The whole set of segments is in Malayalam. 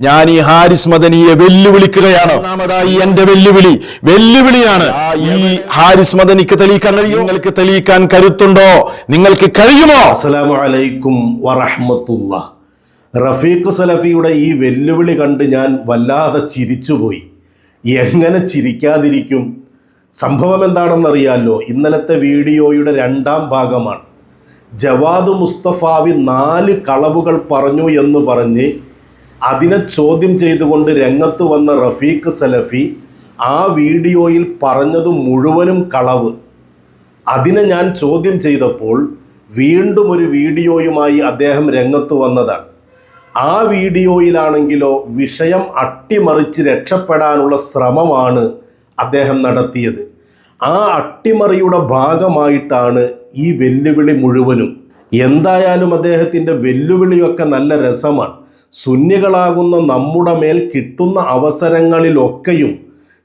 ഞാൻ ഈ ഹാരിസ് മദനിയെ വെല്ലുവിളിക്കുകയാണ്. ഒന്നാമതായി എന്റെ വെല്ലുവിളി വെല്ലുവിളിയാണ്. ഈ ഹാരിസ് മദനിക്ക് തെളിയിക്കാൻ കഴിയും നിങ്ങൾക്ക് തെളിയിക്കാൻ കരുത്തുണ്ടോ? നിങ്ങൾക്ക് കഴിയുമോ? അസ്സലാമു അലൈക്കും വറഹ്മത്തുള്ള. റഫീഖ് സലഫിയുടെ ഈ വെല്ലുവിളി കണ്ട് ഞാൻ വല്ലാതെ ചിരിച്ചുപോയി. എങ്ങനെ ചിരിക്കാതിരിക്കും? സംഭവം എന്താണെന്നറിയാലോ? ഇന്നലത്തെ വീഡിയോയുടെ രണ്ടാം ഭാഗമാണ്. ജവാദ് മുസ്തഫാവി നാല് കളവുകൾ പറഞ്ഞു എന്ന് പറഞ്ഞ് അതിനെ ചോദ്യം ചെയ്തുകൊണ്ട് രംഗത്ത് വന്ന റഫീഖ് സലഫി ആ വീഡിയോയിൽ പറഞ്ഞത് മുഴുവനും കളവ്. അതിനെ ഞാൻ ചോദ്യം ചെയ്തപ്പോൾ വീണ്ടും ഒരു വീഡിയോയുമായി അദ്ദേഹം രംഗത്ത് വന്നതാണ്. ആ വീഡിയോയിലാണെങ്കിലോ വിഷയം അട്ടിമറിച്ച് രക്ഷപ്പെടാനുള്ള ശ്രമമാണ് അദ്ദേഹം നടത്തിയത്. ആ അട്ടിമറിയുടെ ഭാഗമായിട്ടാണ് ഈ വെല്ലുവിളി മുഴുവനും. എന്തായാലും അദ്ദേഹത്തിന്റെ വെല്ലുവിളിയൊക്കെ നല്ല രസമാണ്. സുന്നികളാകുന്ന നമ്മുടെ മേൽ കിട്ടുന്ന അവസരങ്ങളിലൊക്കെയും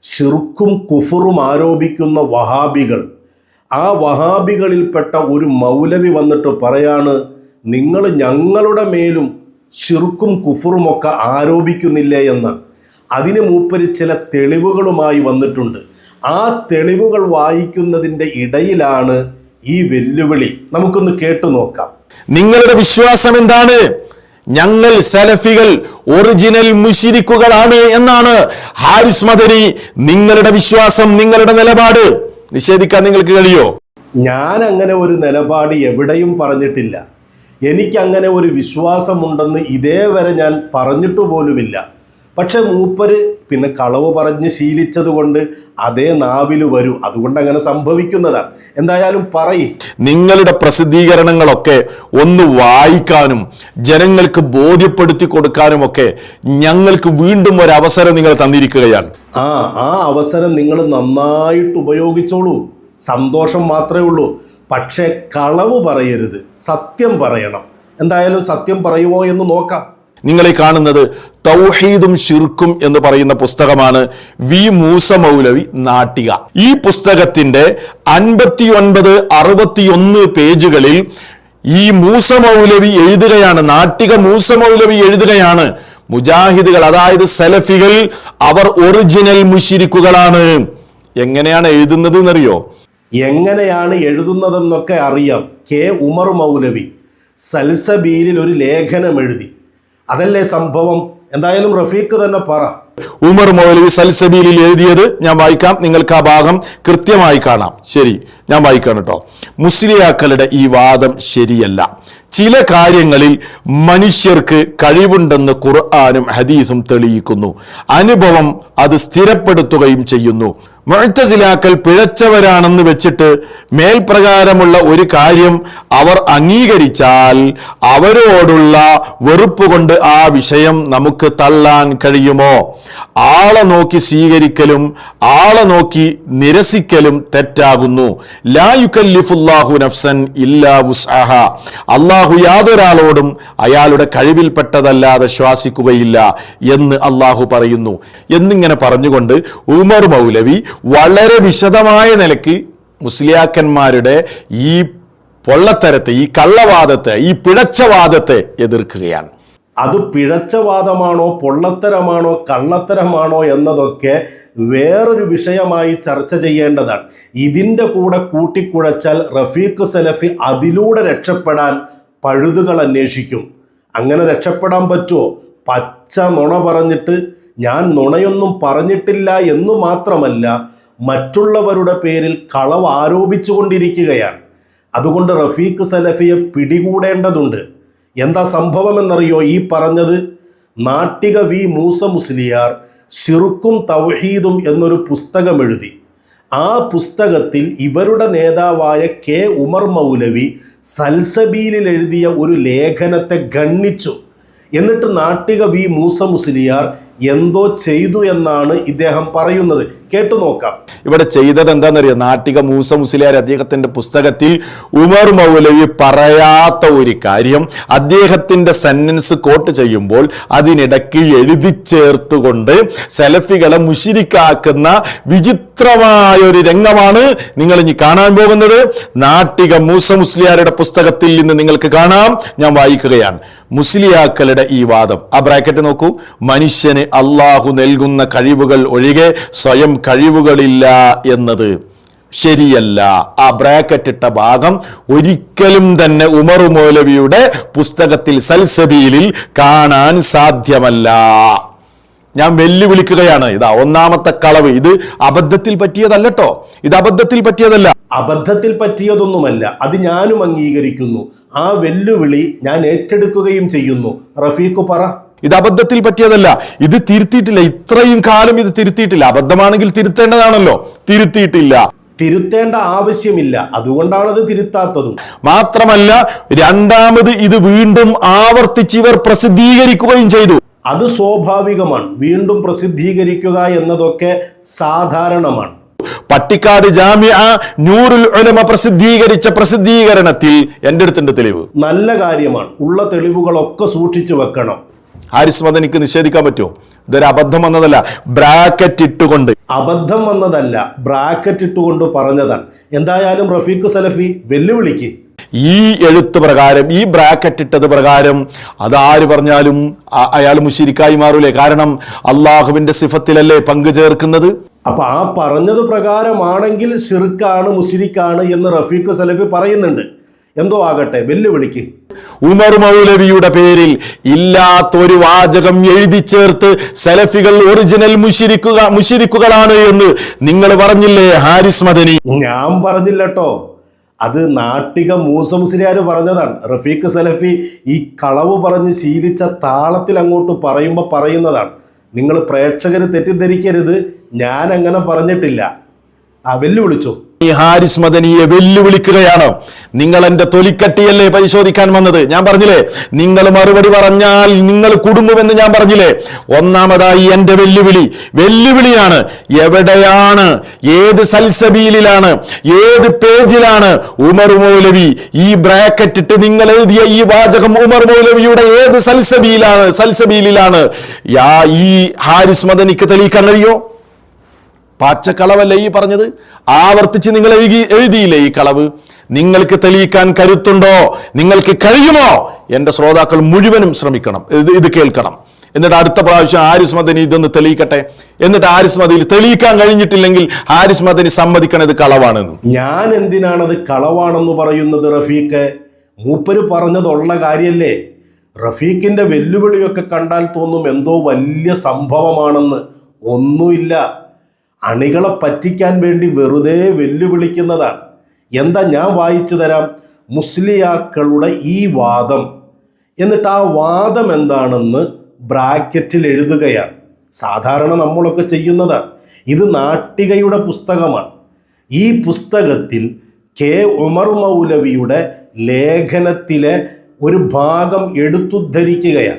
ഷിർക്കും കുഫറും ആരോപിക്കുന്ന വഹാബികൾ. ആ വഹാബികളിൽപ്പെട്ട ഒരു മൗലവി വന്നിട്ട് പറയാണ് നിങ്ങൾ ഞങ്ങളുടെ മേലും ഷിർക്കും കുഫറുമൊക്കെ ആരോപിക്കുന്നില്ലേ എന്ന്. അതിന് മൂപ്പര് ചില തെളിവുകളുമായി വന്നിട്ടുണ്ട്. ആ തെളിവുകൾ വായിക്കുന്നതിന്റെ ഇടയിലാണ് ഈ വെല്ലുവിളി. നമുക്കൊന്ന് കേട്ടു നോക്കാം. നിങ്ങളുടെ വിശ്വാസം എന്താണ്? ഞങ്ങൾ സലഫികൾ ഒറിജിനൽ മുഷിരിക്കുകളാണ് എന്നാണ് ഹാരിസ് മദനി നിങ്ങളുടെ വിശ്വാസം നിങ്ങളുടെ നിലപാട്. നിഷേധിക്കാൻ നിങ്ങൾക്ക് കഴിയോ? ഞാൻ അങ്ങനെ ഒരു നിലപാട് എവിടെയും പറഞ്ഞിട്ടില്ല. എനിക്കങ്ങനെ ഒരു വിശ്വാസമുണ്ടെന്ന് ഇതേവരെ ഞാൻ പറഞ്ഞിട്ടു പോലുമില്ല പക്ഷെ മൂപ്പര് പിന്നെ കളവ് പറഞ്ഞ് ശീലിച്ചത് കൊണ്ട് അതേ നാവിൽ വരൂ. അതുകൊണ്ട് അങ്ങനെ സംഭവിക്കുന്നതാണ്. എന്തായാലും പറയും. നിങ്ങളുടെ പ്രസിദ്ധീകരണങ്ങളൊക്കെ ഒന്ന് വായിക്കാനും ജനങ്ങൾക്ക് ബോധ്യപ്പെടുത്തി കൊടുക്കാനുമൊക്കെ ഞങ്ങൾക്ക് വീണ്ടും ഒരു അവസരം നിങ്ങൾ തന്നിരിക്കുകയാണ്. ആ ആ അവസരം നിങ്ങൾ നന്നായിട്ട് ഉപയോഗിച്ചോളൂ. സന്തോഷം മാത്രമേ ഉള്ളൂ. പക്ഷേ കളവ് പറയരുത്. സത്യം പറയണം. എന്തായാലും സത്യം പറയുമോ എന്ന് നോക്കാം. നിങ്ങളെ കാണുന്നത് തൗഹീദും ഷിർക്കും എന്ന് പറയുന്ന പുസ്തകമാണ് വി മൂസ മൗലവി നാട്ടിക. ഈ പുസ്തകത്തിന്റെ അൻപത്തി ഒൻപത് അറുപത്തിയൊന്ന് പേജുകളിൽ ഈ മൂസ മൗലവി എഴുതുകയാണ് നാട്ടിക മൂസ മൗലവി എഴുതുകയാണ്. മുജാഹിദുകൾ അതായത് സലഫികൾ അവർ ഒറിജിനൽ മുഷിരിക്കുകളാണ്. എങ്ങനെയാണ് എഴുതുന്നത് എന്നറിയോ? എങ്ങനെയാണ് എഴുതുന്നതെന്നൊക്കെ അറിയാം കെ ഉമർ മൗലവി. സൽസബീലിൽ ഒരു ലേഖനം എഴുതി. അതല്ലേ സംഭവം? എന്തായാലും റഫീഖ് തന്നെ പറ. ഉമർ മൗലവി സൽസബീലിൽ എഴുതിയത് ഞാൻ വായിക്കാം. നിങ്ങൾക്ക് ആ ഭാഗം കൃത്യമായി കാണാം. ശരി ഞാൻ വായിക്കാം കേട്ടോ മുസ്ലിയാക്കളുടെ ഈ വാദം ശരിയല്ല. ചില കാര്യങ്ങളിൽ മനുഷ്യർക്ക് കഴിവുണ്ടെന്ന് ഖുർആാനും ഹദീസും തെളിയിക്കുന്നു. അനുഭവം അത് സ്ഥിരപ്പെടുത്തുകയും ചെയ്യുന്നു. മുഴത്തസിലാക്കൽ പിഴച്ചവരാണെന്ന് വെച്ചിട്ട് മേൽപ്രകാരമുള്ള ഒരു കാര്യം അവർ അംഗീകരിച്ചാൽ അവരോടുള്ള വെറുപ്പ് കൊണ്ട് ആ വിഷയം നമുക്ക് തള്ളാൻ കഴിയുമോ? ആളെ നോക്കി സ്വീകരിക്കലും ആളെ നോക്കി നിരസിക്കലും തെറ്റാകുന്നു. ലായുക്കല്ലിഫുല്ലാഹു നഫ്സൻ ഇല്ലാ വുസ്അഹ. അള്ളാഹു യാതൊരാളോടും അയാളുടെ കഴിവിൽപ്പെട്ടതല്ലാതെ ശ്വാസിക്കുകയില്ല എന്ന് അള്ളാഹു പറയുന്നു. എന്നിങ്ങനെ പറഞ്ഞുകൊണ്ട് ഉമർ മൗലവി വളരെ വിശദമായ നിലയ്ക്ക് മുസ്ലിയാക്കന്മാരുടെ ഈ പൊള്ളത്തരത്തെ ഈ കള്ളവാദത്തെ ഈ പിഴച്ചവാദത്തെ എതിർക്കുകയാണ്. അത് പിഴച്ചവാദമാണോ പൊള്ളത്തരമാണോ കള്ളത്തരമാണോ എന്നതൊക്കെ വേറൊരു വിഷയമായി ചർച്ച ചെയ്യേണ്ടതാണ്. ഇതിന്റെ കൂടെ കൂട്ടിക്കുഴച്ചാൽ റഫീഖ് സലഫി അതിലൂടെ രക്ഷപ്പെടാൻ പഴുതുകൾ അന്വേഷിക്കും. അങ്ങനെ രക്ഷപ്പെടാൻ പറ്റുമോ? പച്ച നുണ പറഞ്ഞിട്ട് ഞാൻ നുണയൊന്നും പറഞ്ഞിട്ടില്ല എന്ന് മാത്രമല്ല മറ്റുള്ളവരുടെ പേരിൽ കളവ് ആരോപിച്ചുകൊണ്ടിരിക്കുകയാണ്. അതുകൊണ്ട് റഫീഖ് സലഫിയെ പിടികൂടേണ്ടതുണ്ട്. എന്താ സംഭവം എന്നറിയോ ഈ പറഞ്ഞത്? നാട്ടിക വി മൂസ മുസ്ലിയാർ ഷിറുക്കും തൗഹീദും എന്നൊരു പുസ്തകം എഴുതി ആ പുസ്തകത്തിൽ ഇവരുടെ നേതാവായ കെ. ഉമർ മൗലവി സൽസബീലിൽ എഴുതിയ ഒരു ലേഖനത്തെ ഗണ്ണിച്ചു എന്നിട്ട് നാട്ടിക വി മൂസ മുസ്ലിയാർ എന്തോ ചെയ്തു എന്നാണ് ഇദ്ദേഹം പറയുന്നത്. കേട്ടു നോക്കാം. ഇവിടെ ചെയ്തത് എന്താണെന്നറിയോ? നാട്ടിക മൂസ മുസ്ലിയാർ അദ്ദേഹത്തിന്റെ പുസ്തകത്തിൽ ഉമർ മൗലവി പറയാത്ത ഒരു കാര്യം. അദ്ദേഹത്തിന്റെ സെന്റൻസ് കോട്ട് ചെയ്യുമ്പോൾ അതിനിടയ്ക്ക് എഴുതി ചേർത്തുകൊണ്ട് സെലഫികളെ മുഷിരിക്കാക്കുന്ന വിചിത്രമായ ഒരു രംഗമാണ് നിങ്ങൾ ഇനി കാണാൻ പോകുന്നത്. നാട്ടിക മൂസ മുസ്ലിയാരുടെ പുസ്തകത്തിൽ നിന്ന് നിങ്ങൾക്ക് കാണാം. ഞാൻ വായിക്കുകയാണ്. മുസ്ലിയാക്കളുടെ ഈ വാദം. ആ ബ്രാക്കറ്റ് നോക്കൂ. മനുഷ്യന് അള്ളാഹു നൽകുന്ന കഴിവുകൾ ഒഴികെ സ്വയം കഴിവുകളില്ല എന്നത് ശരിയല്ല. ആ ബ്രാക്കറ്റ് ഇട്ട ഭാഗം ഒരിക്കലും തന്നെ ഉമർ മൗലവിയുടെ പുസ്തകത്തിൽ സൽസബീലിൽ കാണാൻ സാധ്യമല്ല. ഞാൻ വെല്ലുവിളിക്കുകയാണ്. ഇതാ ഒന്നാമത്തെ കളവ്. ഇത് അബദ്ധത്തിൽ പറ്റിയതല്ലട്ടോ. ഇത് അബദ്ധത്തിൽ പറ്റിയതല്ല. അബദ്ധത്തിൽ പറ്റിയതൊന്നുമല്ല. അത് ഞാനും അംഗീകരിക്കുന്നു. ആ വെല്ലുവിളി ഞാൻ ഏറ്റെടുക്കുകയും ചെയ്യുന്നു. റഫീഖ് പറ. ഇത് അബദ്ധത്തിൽ പറ്റിയതല്ല. ഇത് തിരുത്തിയിട്ടില്ല. ഇത്രയും കാലം ഇത് തിരുത്തിയിട്ടില്ല. അബദ്ധമാണെങ്കിൽ തിരുത്തേണ്ടതാണല്ലോ. തിരുത്തിയിട്ടില്ല. തിരുത്തേണ്ട ആവശ്യമില്ല. അതുകൊണ്ടാണ് അത് തിരുത്താത്തതും. മാത്രമല്ല രണ്ടാമത് ഇത് വീണ്ടും ആവർത്തിച്ച് ഇവർ പ്രസിദ്ധീകരിക്കുകയും ചെയ്തു. അത് സ്വാഭാവികമാണ്. വീണ്ടും പ്രസിദ്ധീകരിക്കുക എന്നതൊക്കെ സാധാരണമാണ്. പട്ടിക്കാട് ജാമ്യ നൂറുൽ ഉലമ പ്രസിദ്ധീകരിച്ച പ്രസിദ്ധീകരണത്തിൽ എന്റെ അടുത്തുണ്ട് തെളിവ്. നല്ല കാര്യമാണ്. ഉള്ള തെളിവുകളൊക്കെ സൂക്ഷിച്ചു വെക്കണം. ഹാരിസ് മദനിക്ക് നിഷേധിക്കാൻ പറ്റുമോ? ഇതൊരു അബദ്ധം വന്നതല്ല. ബ്രാക്കറ്റ് ഇട്ടുകൊണ്ട്. അബദ്ധം വന്നതല്ല. ബ്രാക്കറ്റ് ഇട്ടുകൊണ്ട് പറഞ്ഞതാണ്. എന്തായാലും റഫീഖ് സലഫി വെല്ലുവിളിക്ക്. ഈ എഴുത്ത് പ്രകാരം ഈ ബ്രാക്കറ്റ് ഇട്ടത് പ്രകാരം അതാര് പറഞ്ഞാലും അയാൾ മുഷിരിക്കായി മാറൂലേ? കാരണം അള്ളാഹുവിന്റെ സിഫത്തിലല്ലേ പങ്കു ചേർക്കുന്നത്? അപ്പൊ ആ പറഞ്ഞത് പ്രകാരമാണെങ്കിൽ ഷിർക്കാണ് മുഷിരിക്കാണ് എന്ന് റഫീഖ് സലഫി പറയുന്നുണ്ട്. എന്തോ ആകട്ടെ വെല്ലുവിളിക്ക്. ഉമർ മൗലവിയുടെ പേരിൽ ഇല്ലാത്തൊരു വാചകം എഴുതി ചേർത്ത് സെലഫികൾ ഒറിജിനൽ മുഷിരിക്കുക മുഷിരിക്കുകളാണ് എന്ന് നിങ്ങൾ പറഞ്ഞില്ലേ ഹാരിസ് മദനി? ഞാൻ പറഞ്ഞില്ലട്ടോ. അത് നാട്ടിക മൂസ മുസ്ലിയാർ പറഞ്ഞതാണ്. റഫീഖ് സലഫി ഈ കളവ് പറഞ്ഞ് ശീലിച്ച താളത്തിൽ അങ്ങോട്ട് പറയുമ്പോൾ പറയുന്നതാണ്. നിങ്ങൾ പ്രേക്ഷകർ തെറ്റിദ്ധരിക്കരുത്. ഞാൻ അങ്ങനെ പറഞ്ഞിട്ടില്ല. ആ വെല്ലുവിളിച്ചോ? ഈ ഹാരിസ് മദനിയെ വെല്ലുവിളിക്കുകയാണ്. നിങ്ങൾ എന്റെ തൊലിക്കട്ടിയല്ലേ പരിശോധിക്കാൻ വന്നത്? ഞാൻ പറഞ്ഞില്ലേ നിങ്ങൾ മറുപടി പറഞ്ഞാൽ നിങ്ങൾ കുടുങ്ങുമെന്ന് ഞാൻ പറഞ്ഞില്ലേ? ഒന്നാമതായി എന്റെ വെല്ലുവിളി. വെല്ലുവിളിയാണ് എവിടെയാണ് ഏത് സൽസബീലിലാണ് ഏത് പേജിലാണ് ഉമർ മൗലവി ഈ ബ്രാക്കറ്റ് ഇട്ട് നിങ്ങൾ എഴുതിയ ഈ വാചകം ഉമർ മൗലവിയുടെ ഏത് സൽസബീലാണ് സൽസബീലിലാണ്? യാ ഈ ഹാരിസ് മദനിക്ക് തെളിയിക്കാൻ കഴിയോ? പാച്ചക്കളവല്ലേ ഈ പറഞ്ഞത്? ആവർത്തിച്ച് നിങ്ങൾ എഴുതി എഴുതിയില്ലേ ഈ കളവ്? നിങ്ങൾക്ക് തെളിയിക്കാൻ കരുത്തുണ്ടോ? നിങ്ങൾക്ക് കഴിയുമോ? എന്റെ ശ്രോതാക്കൾ മുഴുവനും ശ്രമിക്കണം. ഇത് ഇത് കേൾക്കണം. എന്നിട്ട് അടുത്ത പ്രാവശ്യം ഹാരിസ് മദനി ഇതൊന്ന് തെളിയിക്കട്ടെ? എന്നിട്ട് ഹാരിസ് മദനിൽ തെളിയിക്കാൻ കഴിഞ്ഞിട്ടില്ലെങ്കിൽ ഹാരിസ് മദനി സമ്മതിക്കണം കളവാണെന്ന്. ഞാൻ എന്തിനാണത് കളവാണെന്ന് പറയുന്നത് റഫീഖ്? മൂപ്പര് പറഞ്ഞതുള്ള കാര്യല്ലേ? റഫീഖിന്റെ വെല്ലുവിളിയൊക്കെ കണ്ടാൽ തോന്നും എന്തോ വലിയ സംഭവമാണെന്ന്. ഒന്നുമില്ല. അണികളെ പറ്റിക്കാൻ വേണ്ടി വെറുതെ വെല്ലുവിളിക്കുന്നതാണ്. എന്താ ഞാൻ വായിച്ചു തരാം? മുസ്ലിയാക്കളുടെ ഈ വാദം. എന്നിട്ട് ആ വാദം എന്താണെന്ന് ബ്രാക്കറ്റിൽ എഴുതുകയാണ്. സാധാരണ നമ്മളൊക്കെ ചെയ്യുന്നതാണ്. ഇത് നാട്ടികയുടെ പുസ്തകമാണ്. ഈ പുസ്തകത്തിൽ കെ. ഉമർ മൗലവിയുടെ ലേഖനത്തിലെ ഒരു ഭാഗം എടുത്തുദ്ധരിക്കുകയാണ്.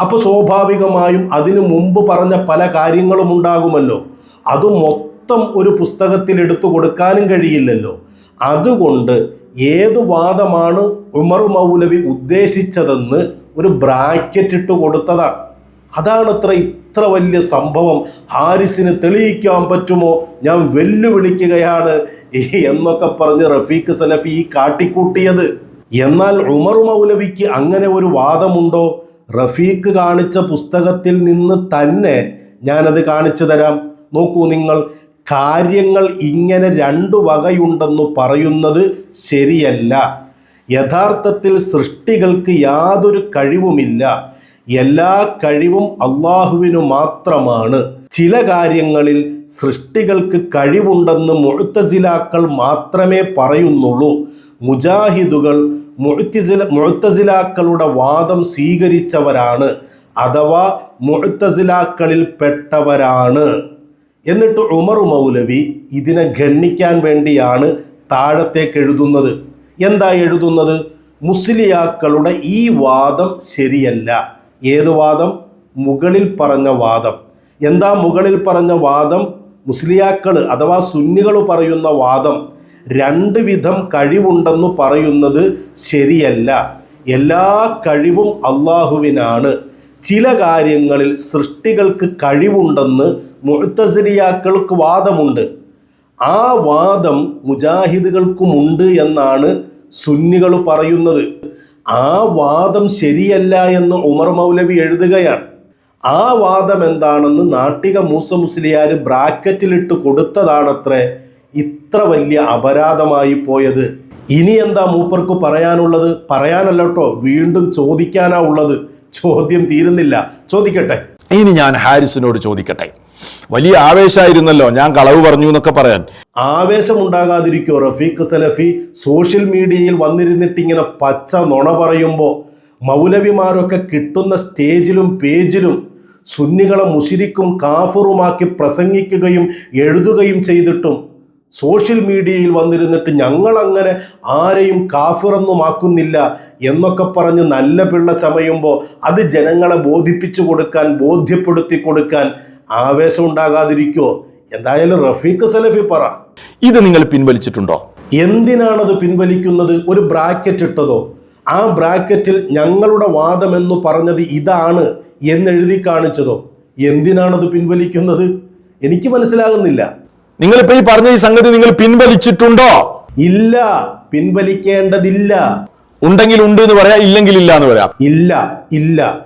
അപ്പോൾ സ്വാഭാവികമായും അതിനു മുമ്പ് പറഞ്ഞ പല കാര്യങ്ങളും ഉണ്ടാകുമല്ലോ. അത് മൊത്തം ഒരു പുസ്തകത്തിൽ എടുത്തു കൊടുക്കാനും കഴിയില്ലല്ലോ. അതുകൊണ്ട് ഏത് വാദമാണ് ഉമർ മൗലവി ഉദ്ദേശിച്ചതെന്ന് ഒരു ബ്രാക്കറ്റ് ഇട്ട് കൊടുത്തതാണ്. അതാണത്ര ഇത്ര വലിയ സംഭവം. ഹാരിസിന് തെളിയിക്കാൻ പറ്റുമോ? ഞാൻ വെല്ലുവിളിക്കുകയാണ്. എന്നൊക്കെ പറഞ്ഞ് റഫീഖ് സലഫി ഈ കാട്ടിക്കൂട്ടിയത്. എന്നാൽ ഉമർ മൗലവിക്ക് അങ്ങനെ ഒരു വാദമുണ്ടോ? റഫീഖ് കാണിച്ച പുസ്തകത്തിൽ നിന്ന് തന്നെ ഞാനത് കാണിച്ചു തരാം. നോക്കൂ നിങ്ങൾ കാര്യങ്ങൾ ഇങ്ങനെ രണ്ടു വകയുണ്ടെന്ന് പറയുന്നത് ശരിയല്ല. യഥാർത്ഥത്തിൽ സൃഷ്ടികൾക്ക് യാതൊരു കഴിവുമില്ല. എല്ലാ കഴിവും അള്ളാഹുവിനു മാത്രമാണ്. ചില കാര്യങ്ങളിൽ സൃഷ്ടികൾക്ക് കഴിവുണ്ടെന്ന് മുഴുത്തസിലാക്കൾ മാത്രമേ പറയുന്നുള്ളൂ. മുജാഹിദുകൾ മുഴുത്തിസില മുഴുത്തസിലാക്കളുടെ വാദം സ്വീകരിച്ചവരാണ് അഥവാ മുഴുത്തസിലാക്കളിൽ പെട്ടവരാണ് എന്നിട്ട് ഉമർ മൗലവി ഇതിനെ ഗണ്ണിക്കാൻ വേണ്ടിയാണ് താഴത്തേക്ക് എഴുതുന്നത്. എന്താ എഴുതുന്നത്? മുസ്ലിയാക്കളുടെ ഈ വാദം ശരിയല്ല. ഏത് വാദം? മുകളിൽ പറഞ്ഞ വാദം. എന്താ മുകളിൽ പറഞ്ഞ വാദം? മുസ്ലിയാക്കൾ അഥവാ സുന്നികൾ പറയുന്ന വാദം. രണ്ട് വിധം കഴിവുണ്ടെന്ന് പറയുന്നത് ശരിയല്ല. എല്ലാ കഴിവും അള്ളാഹുവിനാണ്. ചില കാര്യങ്ങളിൽ സൃഷ്ടികൾക്ക് കഴിവുണ്ടെന്ന് മുഴുത്തസരിയാക്കൾക്ക് വാദമുണ്ട്. ആ വാദം മുജാഹിദുകൾക്കുമുണ്ട് എന്നാണ് സുന്നികൾ പറയുന്നത്. ആ വാദം ശരിയല്ല എന്ന് ഉമർ മൗലവി എഴുതുകയാണ്. ആ വാദം എന്താണെന്ന് നാട്ടിക മൂസ മുസ്ലിയാർ ബ്രാക്കറ്റിലിട്ട് കൊടുത്തതാണത്രേ ഇത്ര വലിയ അപരാധമായി പോയത്. ഇനി എന്താ മൂപ്പർക്ക് പറയാനുള്ളത്? പറയാനല്ല കേട്ടോ വീണ്ടും ചോദിക്കാനാ ഉള്ളത്. ചോദ്യം തീരുന്നില്ല. ചോദിക്കട്ടെ. ഇനി ഞാൻ ഹാരിസിനോട് ചോദിക്കട്ടെ. വലിയ ആവേശമായിരുന്നല്ലോ. ഞാൻ കളവ് പറഞ്ഞു എന്നൊക്കെ പറയാൻ. ആവേശമുണ്ടാകാതിരിക്കോ റഫീഖ് സലഫി. സോഷ്യൽ മീഡിയയിൽ വന്നിരുന്നിട്ട് ഇങ്ങനെ പച്ച നുണ പറയുമ്പോൾ മൗലവിമാരൊക്കെ കിട്ടുന്ന സ്റ്റേജിലും പേജിലും സുന്നികളെ മുഷിരിക്കും കാഫറുമാക്കി പ്രസംഗിക്കുകയും എഴുതുകയും ചെയ്തിട്ടും സോഷ്യൽ മീഡിയയിൽ വന്നിരുന്നിട്ട് ഞങ്ങളങ്ങനെ ആരെയും കാഫിറൊന്നുമാക്കുന്നില്ല എന്നൊക്കെ പറഞ്ഞ് നല്ല പിള്ള ചമയുമ്പോൾ അത് ജനങ്ങളെ ബോധിപ്പിച്ചു കൊടുക്കാൻ ബോധ്യപ്പെടുത്തി കൊടുക്കാൻ ആവേശം ഉണ്ടാകാതിരിക്കോ എന്തായാലും റഫീഖ് സലഫി പറ. ഇത് നിങ്ങൾ പിൻവലിച്ചിട്ടുണ്ടോ? എന്തിനാണത് പിൻവലിക്കുന്നത്? ഒരു ബ്രാക്കറ്റ് ഇട്ടതോ? ആ ബ്രാക്കറ്റിൽ ഞങ്ങളുടെ വാദം എന്ന് പറഞ്ഞത് ഇതാണ് എന്നെഴുതി കാണിച്ചതോ? എന്തിനാണത് പിൻവലിക്കുന്നത്? എനിക്ക് മനസ്സിലാകുന്നില്ല. നിങ്ങളിപ്പോ ഈ പറഞ്ഞ ഈ സംഗതി നിങ്ങൾ പിൻവലിച്ചിട്ടുണ്ടോ? ഇല്ല പിൻവലിക്കേണ്ടതില്ല. ഉണ്ടെങ്കിൽ ഉണ്ട് എന്ന് പറയാ ഇല്ലെങ്കിൽ ഇല്ല എന്ന് പറയാം. ഇല്ല ഇല്ല.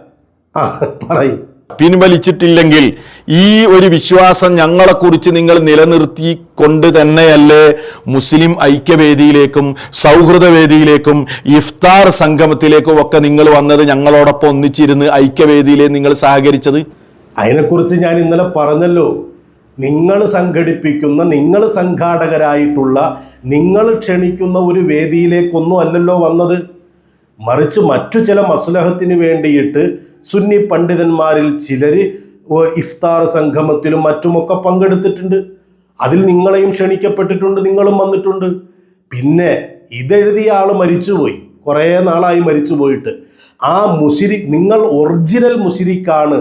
ആ പറയും. പിൻവലിച്ചിട്ടില്ലെങ്കിൽ ഈ ഒരു വിശ്വാസം ഞങ്ങളെക്കുറിച്ച് നിങ്ങൾ നിലനിർത്തി കൊണ്ട് തന്നെയല്ലേ മുസ്ലിം ഐക്യവേദിയിലേക്കും സൗഹൃദവേദിയിലേക്കും ഇഫ്താർ സംഗമത്തിലേക്കും ഒക്കെ നിങ്ങൾ വന്നത് ഞങ്ങളോടൊപ്പം ഒന്നിച്ചിരുന്ന് ഐക്യവേദിയിലെ നിങ്ങൾ സഹകരിച്ചത്? അതിനെക്കുറിച്ച് ഞാൻ ഇന്നലെ പറഞ്ഞല്ലോ. നിങ്ങൾ സംഘടിപ്പിക്കുന്ന നിങ്ങൾ സംഘാടകരായിട്ടുള്ള നിങ്ങൾ ക്ഷണിക്കുന്ന ഒരു വേദിയിലേക്കൊന്നും അല്ലല്ലോ വന്നത്. മറിച്ച് മറ്റു ചില മസുലഹത്തിന് വേണ്ടിയിട്ട് സുന്നി പണ്ഡിതന്മാരിൽ ചിലർ ഇഫ്താർ സംഗമത്തിലും മറ്റുമൊക്കെ പങ്കെടുത്തിട്ടുണ്ട്. അതിൽ നിങ്ങളെയും ക്ഷണിക്കപ്പെട്ടിട്ടുണ്ട് നിങ്ങളും വന്നിട്ടുണ്ട്. പിന്നെ ഇതെഴുതിയ ആൾ മരിച്ചുപോയി. കുറേ നാളായി മരിച്ചു പോയിട്ട് ആ മുഷിരി നിങ്ങൾ ഒറിജിനൽ മുഷിരിക്കാണ്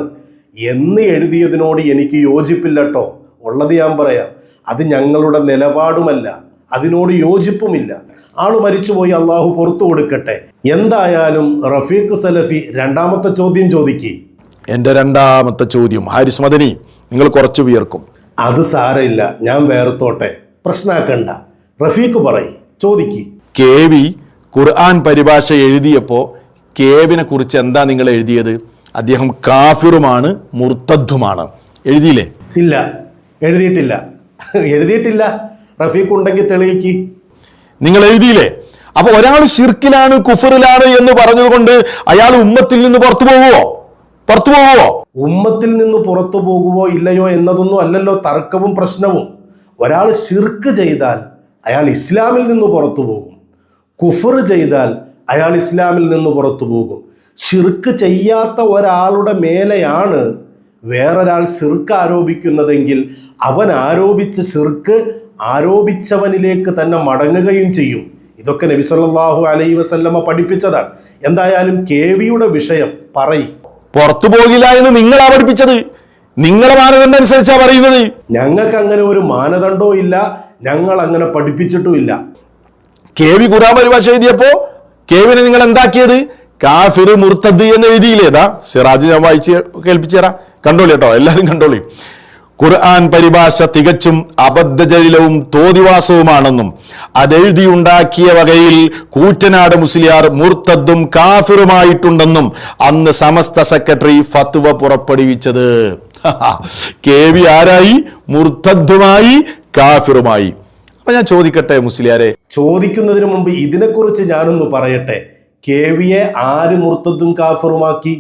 എന്ന് എഴുതിയതിനോട് എനിക്ക് യോജിപ്പില്ലട്ടോ ഉള്ളത് ഞാൻ പറയാം. അത് ഞങ്ങളുടെ നിലപാടുമല്ല. അതിനോട് യോജിപ്പുമില്ല. ആൾ മരിച്ചുപോയി അള്ളാഹു പുറത്തു കൊടുക്കട്ടെ. എന്തായാലും റഫീഖ് സലഫി രണ്ടാമത്തെ ചോദ്യം ചോദിക്കി. എന്റെ രണ്ടാമത്തെ ചോദ്യം ഹാരിസ് മദനി നിങ്ങൾ കുറച്ച് വിയർക്കും. അത് സാരമില്ല ഞാൻ വേർത്തോട്ടെ. പ്രശ്നാക്കണ്ട. റഫീഖ് പറയ് ചോദിക്കി. കെ വി ഖുർആൻ പരിഭാഷ എഴുതിയപ്പോൾ കേവിനെ കുറിച്ച് എന്താ നിങ്ങൾ എഴുതിയത്? അദ്ദേഹം കാഫിറുമാണ് മുർത്തദ്ധുമാണ് എഴുതിയില്ലേ? ഇല്ല എഴുതിയിട്ടില്ല. എഴുതിയിട്ടില്ല. റഫീഖ് ഉണ്ടെങ്കിൽ തെളിയിക്ക്. നിങ്ങൾ എഴുതിയില്ലേ? അപ്പൊ ഒരാൾ ഷിർക്കിലാണ് കുഫറിലാണ് എന്ന് പറഞ്ഞതുകൊണ്ട് അയാൾ ഉമ്മത്തിൽ നിന്ന് പുറത്തു പോവുമോ പുറത്തു പോവുമോ ഉമ്മത്തിൽ നിന്ന് പുറത്തു പോകുവോ ഇല്ലയോ എന്നതൊന്നും അല്ലല്ലോ തർക്കവും പ്രശ്നവും. ഒരാൾ ഷിർക്ക് ചെയ്താൽ അയാൾ ഇസ്ലാമിൽ നിന്ന് പുറത്തു പോകും. കുഫർ ചെയ്താൽ അയാൾ ഇസ്ലാമിൽ നിന്ന് പുറത്തു പോകും. ഷിർക്ക് ചെയ്യാത്ത ഒരാളുടെ മേലെയാണ് വേറൊരാൾ ഷിർക്ക് ആരോപിക്കുന്നതെങ്കിൽ അവൻ ആരോപിച്ച ഷിർക്ക് ആരോപിച്ചവനിലേക്ക് തന്നെ മടങ്ങുകയും ചെയ്യും. ഇതൊക്കെ നബി സല്ലല്ലാഹു അലൈ വസല്ലമ പഠിപ്പിച്ചതാണ്. എന്തായാലും കെ വിയുടെ വിഷയം പറയ്. പുറത്തു പോകില്ല എന്ന് നിങ്ങളാ പഠിപ്പിച്ചത്. നിങ്ങളെ മാനദണ്ഡം അനുസരിച്ചാ പറയുന്നത്. ഞങ്ങൾക്ക് അങ്ങനെ ഒരു മാനദണ്ഡവും ഇല്ല. ഞങ്ങൾ അങ്ങനെ പഠിപ്പിച്ചിട്ടും ഇല്ല. കെ വി ഖുറാൻ പരിഭാഷ എഴുതിയപ്പോ കേവിനെ നിങ്ങൾ എന്താക്കിയത്? കാഫിർ മുർത്തദ് എന്ന് എഴുതിയില്ലേതാ സിറാജ് ഞാൻ വായിച്ച് കേൾപ്പിച്ചു തരാം. കണ്ടോളി കേട്ടോ എല്ലാവരും കണ്ടോളി. ഖുർആൻ പരിഭാഷ തികച്ചും അബദ്ധജലിലവും തോതിവാസവുമാണെന്നും അതെഴുതിയുണ്ടാക്കിയ വകയിൽ കൂറ്റനാട് മുസ്ലിയാർ മുർത്തദ്ദും കാഫിറുമായിട്ടുണ്ടെന്നും അന്ന് സമസ്ത സെക്രട്ടറി ഫത്വ പുറപ്പെടുവിച്ചത്. കെ വി ആരായി? മുർത്തദ്ദുമായി കാഫിറുമായി. അപ്പൊ ഞാൻ ചോദിക്കട്ടെ മുസ്ലിയാരെ? ചോദിക്കുന്നതിന് മുമ്പ് ഇതിനെക്കുറിച്ച് ഞാനൊന്ന് പറയട്ടെ. കെ വിയെ ആര് മുർത്തദ്ദും കാഫിറുമാക്കി?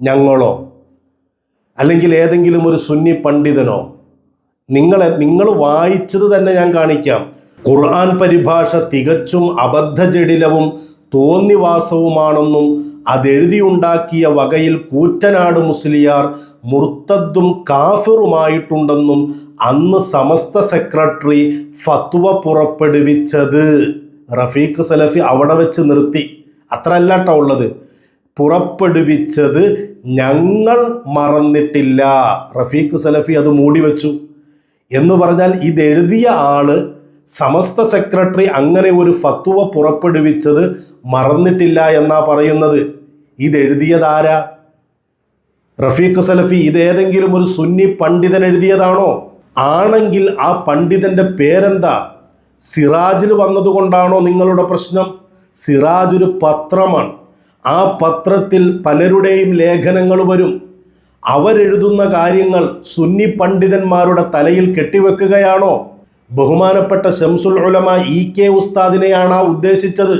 ഞങ്ങളോ? അല്ലെങ്കിൽ ഏതെങ്കിലും ഒരു സുന്നി പണ്ഡിതനോ നിങ്ങളെ നിങ്ങൾ വായിച്ചത് തന്നെ ഞാൻ കാണിക്കാം. ഖുർആൻ പരിഭാഷ തികച്ചും അബദ്ധജടിലവും തോന്നിവാസവുമാണെന്നും അതെഴുതിയുണ്ടാക്കിയ വകയിൽ കൂറ്റനാട് മുസ്ലിയാർ മുർത്തദ്ദും കാഫിറുമായിട്ടുണ്ടെന്നും അന്ന് സമസ്ത സെക്രട്ടറി ഫത്വ പുറപ്പെടുവിച്ചത്. റഫീഖ് സലഫി അവിടെ വെച്ച് നിർത്തി. അത്ര അല്ലാട്ടോ ഉള്ളത്. പുറപ്പെടുവിച്ചത് ഞങ്ങൾ മറന്നിട്ടില്ല. റഫീഖ് സലഫി അത് മൂടി വെച്ചു. എന്ന് പറഞ്ഞാൽ ഇതെഴുതിയ ആൾ സമസ്ത സെക്രട്ടറി അങ്ങനെ ഒരു ഫത്വ പുറപ്പെടുവിച്ചത് മറന്നിട്ടില്ല എന്നാ പറയുന്നത്. ഇതെഴുതിയതാരാ റഫീഖ് സലഫി ഇതേതെങ്കിലും ഒരു സുന്നി പണ്ഡിതൻ എഴുതിയതാണോ? ആണെങ്കിൽ ആ പണ്ഡിതന്റെ പേരെന്താ? സിറാജിൽ വന്നതുകൊണ്ടാണോ നിങ്ങളുടെ പ്രശ്നം? സിറാജ് ഒരു പത്രമാണ്. ആ പത്രത്തിൽ പലരുടെയും ലേഖനങ്ങൾ വരും. അവരെഴുതുന്ന കാര്യങ്ങൾ സുന്നി പണ്ഡിതന്മാരുടെ തലയിൽ കെട്ടിവെക്കുകയാണോ? ബഹുമാനപ്പെട്ട ഷംസുൽ ഉലമ ഇ കെ ഉസ്താദിനെയാണ് ആ ഉദ്ദേശിച്ചത്.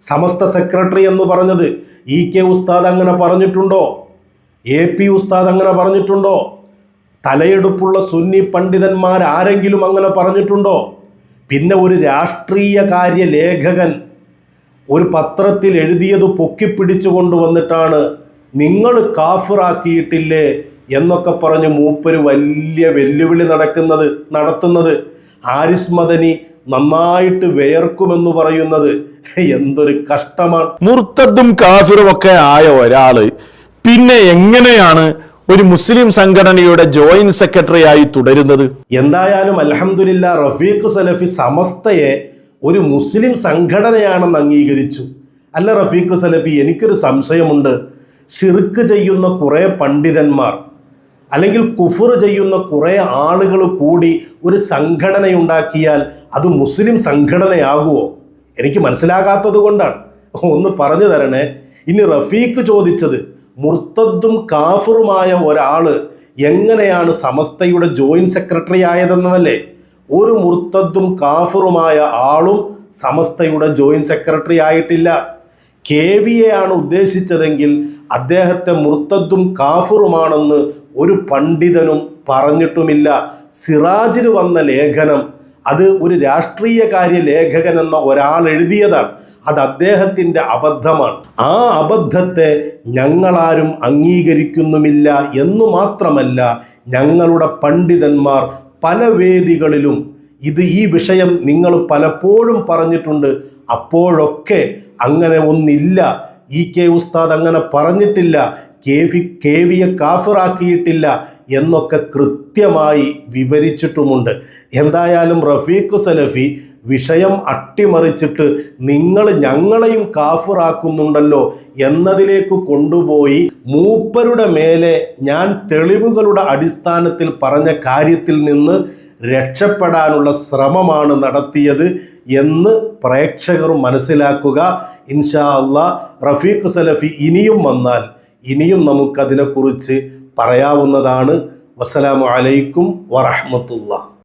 സമസ്ത സെക്രട്ടറി എന്ന് പറഞ്ഞത്. ഇ കെ ഉസ്താദ് അങ്ങനെ പറഞ്ഞിട്ടുണ്ടോ? എ പി ഉസ്താദ് അങ്ങനെ പറഞ്ഞിട്ടുണ്ടോ? തലയെടുപ്പുള്ള സുന്നി പണ്ഡിതന്മാർ ആരെങ്കിലും അങ്ങനെ പറഞ്ഞിട്ടുണ്ടോ? പിന്നെ ഒരു രാഷ്ട്രീയ കാര്യ ലേഖകൻ ഒരു പത്രത്തിൽ എഴുതിയത് പൊക്കിപ്പിടിച്ചു കൊണ്ടുവന്നിട്ടാണ് നിങ്ങൾ കാഫിറാക്കിയിട്ടില്ലേ എന്നൊക്കെ പറഞ്ഞ് മൂപ്പര് വലിയ വെല്ലുവിളി നടക്കുന്നത് നടത്തുന്നത്. ആരിസ് മദനി നന്നായിട്ട് വേർക്കുമെന്ന് പറയുന്നത് എന്തൊരു കഷ്ടമാണ്. മുർത്തദ്ദും കാഫിറും ഒക്കെ ആയ ഒരാൾ പിന്നെ എങ്ങനെയാണ് ഒരു മുസ്ലിം സംഘടനയുടെ ജോയിന്റ് സെക്രട്ടറി ആയി തുടരുന്നത്? എന്തായാലും അലഹമുല്ല റഫീഖ് സലഫി സമസ്തയെ ഒരു മുസ്ലിം സംഘടനയാണെന്ന് അംഗീകരിച്ചു. അല്ല റഫീഖ് സലഫി എനിക്കൊരു സംശയമുണ്ട്. ഷിർക്ക് ചെയ്യുന്ന കുറേ പണ്ഡിതന്മാർ അല്ലെങ്കിൽ കുഫർ ചെയ്യുന്ന കുറേ ആളുകൾ കൂടി ഒരു സംഘടനയുണ്ടാക്കിയാൽ അത് മുസ്ലിം സംഘടനയാകുമോ എനിക്ക് മനസ്സിലാകാത്തത് കൊണ്ടാണ്. ഒന്ന് പറഞ്ഞു തരണേ. ഇനി റഫീഖ് ചോദിച്ചത് മുർത്തദ്ദും കാഫറുമായ ഒരാൾ എങ്ങനെയാണ് സമസ്തയുടെ ജോയിന്റ് സെക്രട്ടറി ആയതെന്നതല്ലേ? ഒരു മുർത്തദ്ദും കാഫറുമായ ആളും സമസ്തയുടെ ജോയിന്റ് സെക്രട്ടറി ആയിട്ടില്ല. കെ വിയെയാണ് ഉദ്ദേശിച്ചതെങ്കിൽ അദ്ദേഹത്തെ മുർത്തദ്ദും കാഫറുമാണെന്ന് ഒരു പണ്ഡിതനും പറഞ്ഞിട്ടുമില്ല. സിറാജിന് വന്ന ലേഖനം അത് ഒരു രാഷ്ട്രീയകാര്യ ലേഖകൻ എന്ന ഒരാൾ എഴുതിയതാണ്. അത് അദ്ദേഹത്തിന്റെ അബദ്ധമാണ്. ആ അബദ്ധത്തെ ഞങ്ങളാരും അംഗീകരിക്കുന്നുമില്ല എന്നു മാത്രമല്ല ഞങ്ങളുടെ പണ്ഡിതന്മാർ പല വേദികളിലും ഇത് ഈ വിഷയം നിങ്ങൾ പലപ്പോഴും പറഞ്ഞിട്ടുണ്ട്. അപ്പോഴൊക്കെ അങ്ങനെ ഒന്നില്ല. ഇ കെ ഉസ്താദ് അങ്ങനെ പറഞ്ഞിട്ടില്ല. കെ കേവിയെ കാഫിറാക്കിയിട്ടില്ല എന്നൊക്കെ കൃത്യമായി വിവരിച്ചിട്ടുമുണ്ട്. എന്തായാലും റഫീഖ് സലഫി വിഷയം അട്ടിമറിച്ചിട്ട് നിങ്ങൾ ഞങ്ങളെയും കാഫിറാക്കുന്നുണ്ടല്ലോ എന്നതിലേക്ക് കൊണ്ടുപോയി മൂപ്പരുടെ മേലെ ഞാൻ തെളിവുകളുടെ അടിസ്ഥാനത്തിൽ പറഞ്ഞ കാര്യത്തിൽ നിന്ന് രക്ഷപ്പെടാനുള്ള ശ്രമമാണ് നടത്തിയത് എന്ന് പ്രേക്ഷകർ മനസ്സിലാക്കുക. ഇൻഷാ അള്ളാ റഫീഖ് സലഫി ഇനിയും വന്നാൽ ഇനിയും നമുക്കതിനെക്കുറിച്ച് പറയാവുന്നതാണ്. വസ്സലാമു അലൈക്കും വറഹമത്തുള്ള.